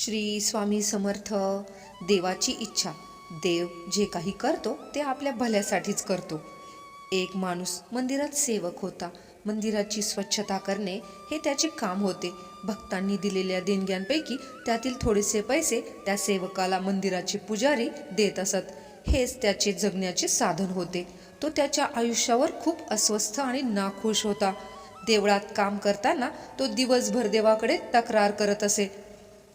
श्री स्वामी समर्थ देवाची इच्छा. देव जे काही करतो ते आपल्या भल्यासाठीच करतो. एक माणूस मंदिरात सेवक होता. मंदिराची स्वच्छता करणे हे त्याचे काम होते. भक्तांनी दिलेल्या देणग्यांपैकी त्यातील थोडेसे पैसे त्या सेवकाला मंदिराचे पुजारी देत असत. हेच त्याचे जगण्याचे साधन होते. तो त्याच्या आयुष्यावर खूप अस्वस्थ आणि नाखुश होता. देवळात काम करताना तो दिवसभर देवाकडे तक्रार करत असे.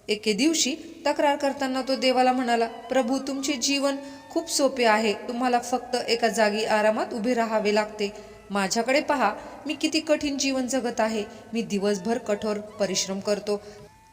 एके दिवशी तक्रार करताना तो देवाला म्हणाला प्रभू तुमचे जीवन खूप सोपे आहे. तुम्हाला फक्त एका जागी आरामात उभे राहावे लागते. माझ्याकडे पहा मी किती कठीण जीवन जगत आहे. मी दिवसभर कठोर परिश्रम करतो.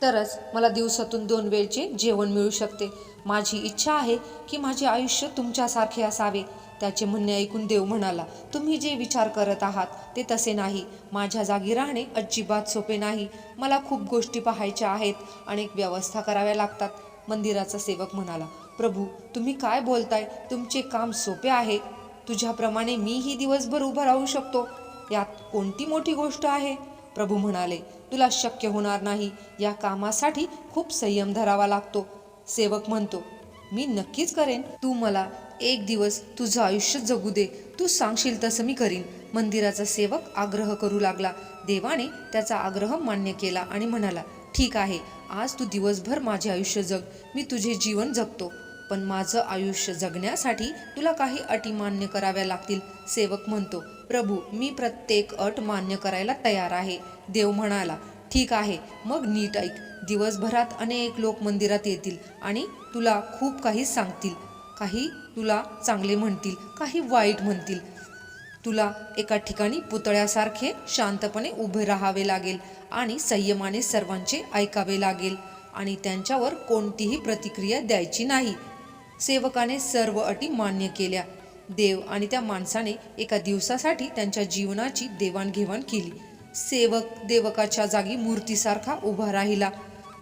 तरच मला दिवसातून दोन वेळचे जेवण मिळू शकते. माझी इच्छा आहे की माझे आयुष्य तुमच्यासारखे असावे. त्याचे म्हणणे ऐकून देव म्हणाला तुम्ही जे विचार करत आहात ते तसे नाही. माझ्या जागी राहणे अजिबात सोपे नाही. मला खूप गोष्टी पाहायच्या आहेत अनेक व्यवस्था कराव्या लागतात. मंदिराचा सेवक म्हणाला प्रभू तुम्ही काय बोलताय? तुमचे काम सोपे आहे. तुझ्याप्रमाणे मीही दिवसभर उभं राहू शकतो. यात कोणती मोठी गोष्ट आहे? प्रभू म्हणाले तुला शक्य होणार नाही. या कामासाठी खूप संयम धरावा लागतो. सेवक म्हणतो मी नक्कीच करेन. तू मला एक दिवस तुझं आयुष्य जगू दे. तू सांगशील तसं मी करीन. मंदिराचा सेवक आग्रह करू लागला. देवाने त्याचा आग्रह मान्य केला आणि म्हणाला ठीक आहे. आज तू दिवसभर माझे आयुष्य जग. मी तुझे जीवन जगतो. पण माझं आयुष्य जगण्यासाठी तुला काही अटी मान्य कराव्या लागतील. सेवक म्हणतो प्रभू मी प्रत्येक अट मान्य करायला तयार आहे. देव म्हणाला ठीक आहे मग नीट ऐक. दिवसभरात अनेक लोक मंदिरात येतील आणि तुला खूप काही सांगतील. काही तुला चांगले म्हणतील काही वाईट म्हणतील. तुला एका ठिकाणी पुतळ्यासारखे शांतपणे उभे राहावे लागेल आणि संयमाने सर्वांचे ऐकावे लागेल आणि त्यांच्यावर कोणतीही प्रतिक्रिया द्यायची नाही. सेवकाने सर्व अटी मान्य केल्या. देव आणि त्या माणसाने एका दिवसासाठी त्यांच्या जीवनाची देवाणघेवाण केली. सेवक देवकाच्या जागी मूर्तीसारखा उभा राहिला.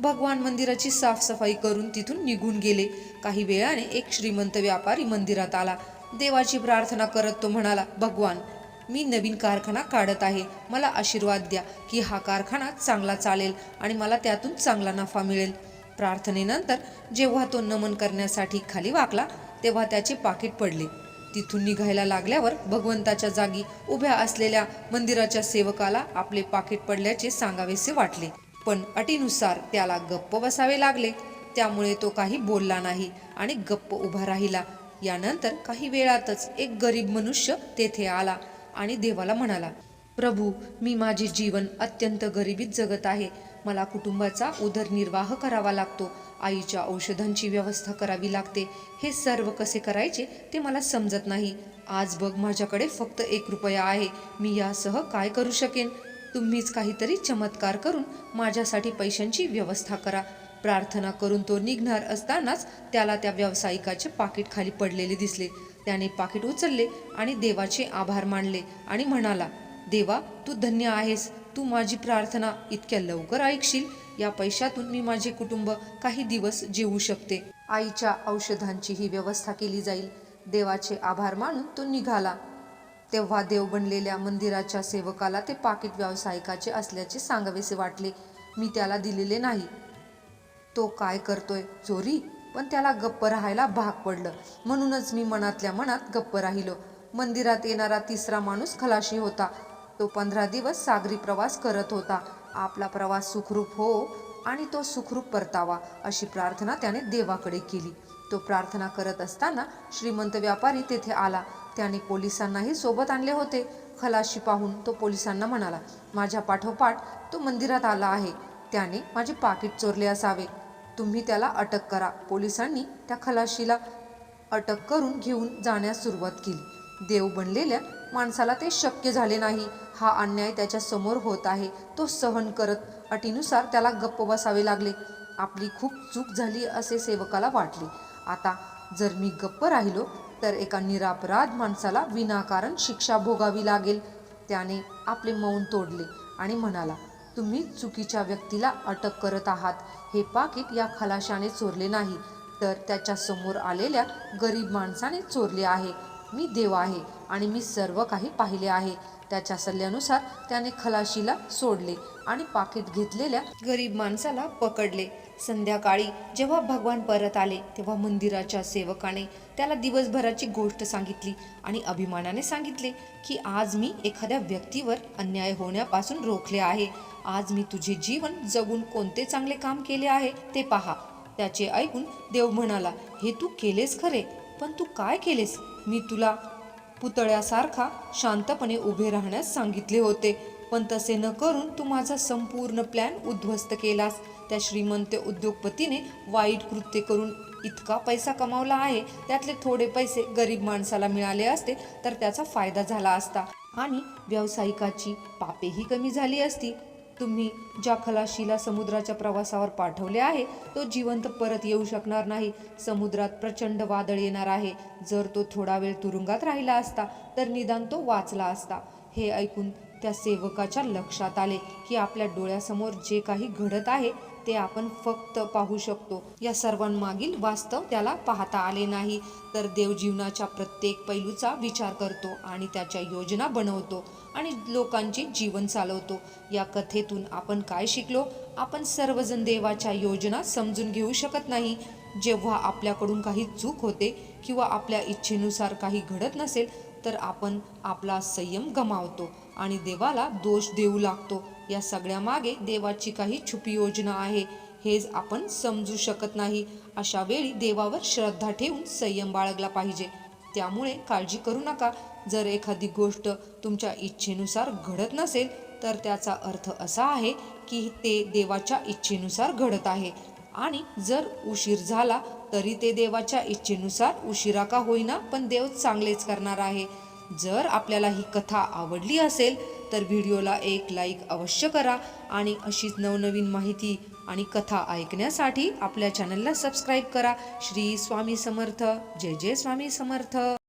भगवान मंदिराची साफसफाई करून तिथून निघून गेले. काही वेळाने एक श्रीमंत व्यापारी मंदिरात आला. देवाची प्रार्थना करत तो म्हणाला भगवान मी नवीन कारखाना काढत आहे. मला आशीर्वाद द्या की हा कारखाना चांगला चालेल आणि मला त्यातून चांगला नफा मिळेल. प्रार्थनेनंतर जेव्हा तो नमन करण्यासाठी खाली वाकला तेव्हा त्याचे पाकिट पडले. तिथून निघायला लागल्यावर भगवंताच्या जागी उभ्या असलेल्या मंदिराच्या सेवकाला आपले पाकिट पडल्याचे सांगावेसे वाटले. पण अटीनुसार त्याला गप्प बसावे लागले. त्यामुळे तो काही बोलला नाही आणि गप्प उभा राहिला. यानंतर काही वेळातच एक गरीब मनुष्य तेथे आला आणि देवाला म्हणाला प्रभू मी माझे जीवन अत्यंत गरिबीत जगत आहे. मला कुटुंबाचा उदरनिर्वाह करावा लागतो. आईच्या औषधांची व्यवस्था करावी लागते. हे सर्व कसे करायचे ते मला समजत नाही. आज बघ माझ्याकडे फक्त एक रुपया आहे. मी यासह काय करू शकेन? तुम्हीच काहीतरी चमत्कार करून माझ्यासाठी पैशांची व्यवस्था करा. प्रार्थना करून तो निघणार असतानाच त्याला त्या व्यावसायिकाचे पाकिट खाली पडलेले दिसले. त्याने पाकिट उचलले आणि देवाचे आभार मानले आणि म्हणाला देवा तू धन्य आहेस. तू माझी प्रार्थना इतक्या लवकर ऐकशील? या पैशातून मी माझे कुटुंब काही दिवस जेवू शकते. आईच्या औषधांची ही व्यवस्था केली जाईल. देवाचे आभार मानून तो निघाला. तेव्हा देव बनलेल्या मंदिराच्या सेवकाला ते पाकिट व्यावसायिकाचे असल्याचे सांगावेसे वाटले. मी त्याला दिलेले नाही. तो काय करतोय? चोरी? पण त्याला गप्प राहायला भाग पडलं. म्हणूनच मी मनातल्या मनात गप्प राहिलो. मंदिरात येणारा तिसरा माणूस खलाशी होता. तो पंधरा दिवस सागरी प्रवास करत होता. आपला प्रवास सुखरूप हो आणि तो सुखरूप परतावा अशी प्रार्थना त्याने देवाकडे केली. तो प्रार्थना करत असताना श्रीमंत व्यापारी तेथे आला. त्याने पोलिसांनाही सोबत आणले होते. खलाशी पाहून तो पोलिसांना म्हणाला माझ्या पाठोपाठ तो मंदिरात आला आहे. त्याने माझे पाकिट चोरले असावे. तुम्ही त्याला अटक करा. पोलिसांनी त्या खलाशीला अटक करून घेऊन जाण्यास सुरुवात केली. देव बनलेल्या माणसाला ते शक्य झाले नाही. हा अन्याय त्याच्यासमोर होत आहे. तो सहन करत अटीनुसार त्याला गप्प बसावे लागले. आपली खूप चूक झाली असे सेवकाला वाटले. आता जर मी गप्प राहिलो तर एका निरापराध माणसाला विनाकारण शिक्षा भोगावी लागेल. त्याने आपले मौन तोडले आणि म्हणाला तुम्ही चुकीच्या व्यक्तीला अटक करत आहात. हे पाकिट या खलाशाने चोरले नाही. तर त्याच्यासमोर आलेल्या गरीब माणसाने चोरले आहे. मी देव आहे आणि मी सर्व काही पाहिले आहे. त्याच्या सल्ल्यानुसार त्याने खलाशीला सोडले आणि पाकिट घेतलेल्या गरीब माणसाला पकडले. संध्याकाळी जेव्हा भगवान परत आले तेव्हा मंदिराच्या सेवकाने त्याला दिवसभराची गोष्ट सांगितली आणि अभिमानाने सांगितले की आज मी एखाद्या व्यक्तीवर अन्याय होण्यापासून रोखले आहे. आज मी तुझे जीवन जगून कोणते चांगले काम केले आहे ते पहा. त्याचे ऐकून देव म्हणाला हे तू केलेस खरे. पण तू काय केलेस? मी तुला पुतळ्यासारखा शांतपणे उभे राहण्यास सांगितले होते. पण तसे न करून तू माझा संपूर्ण प्लॅन उद्ध्वस्त केलास. त्या श्रीमंत उद्योगपतीने वाईट कृत्य करून इतका पैसा कमावला आहे. त्यातले थोडे पैसे गरीब माणसाला मिळाले असते तर त्याचा फायदा झाला असता. आणि व्यावसायिकाची पापेही कमी झाली असती. तुम्ही ज्या खलाशीला समुद्राच्या प्रवासावर पाठवले आहे तो जिवंत परत येऊ शकणार नाही. समुद्रात प्रचंड वादळ येणार आहे. जर तो थोडा वेळ तुरुंगात राहिला असता तर निदान तो वाचला असता. हे ऐकून त्या सेवकाच्या लक्षात आले की आपल्या डोळ्यासमोर जे काही घडत आहे ते आपण फक्त पाहू शकतो. या सर्वांमागील वास्तव त्याला पाहता आले नाही. तर देव जीवनाच्या प्रत्येक पैलूचा विचार करतो आणि त्याच्या योजना बनवतो आणि लोकांचे जीवन चालवतो. या कथेतून आपण काय शिकलो? आपण सर्वजण देवाच्या योजना समजून घेऊ शकत नाही. जेव्हा आपल्याकडून काही चूक होते किंवा आपल्या इच्छेनुसार काही घडत नसेल तर आपण आपला संयम गमावतो आणि देवाला दोष देऊ लागतो. या सगळ्यामागे देवाची काही छुपी योजना आहे. हेच आपण समजू शकत नाही. अशा वेळी देवावर श्रद्धा ठेवून संयम बाळगला पाहिजे. त्यामुळे काळजी करू नका. जर एखादी गोष्ट तुमच्या इच्छेनुसार घडत नसेल तर त्याचा अर्थ असा आहे की ते देवाच्या इच्छेनुसार घडत आहे. आणि जर उशीर झाला तरी ते देवाच्या इच्छेनुसार उशिरा का होईना पण देव चांगलेच करणार आहे. जर आपल्याला ही कथा आवडली असेल तर व्हिडिओला एक लाईक अवश्य करा आणि अशीच नवनवीन माहिती आणि कथा ऐकण्यासाठी आपल्या चॅनलला सबस्क्राईब करा. श्री स्वामी समर्थ. जय जय स्वामी समर्थ.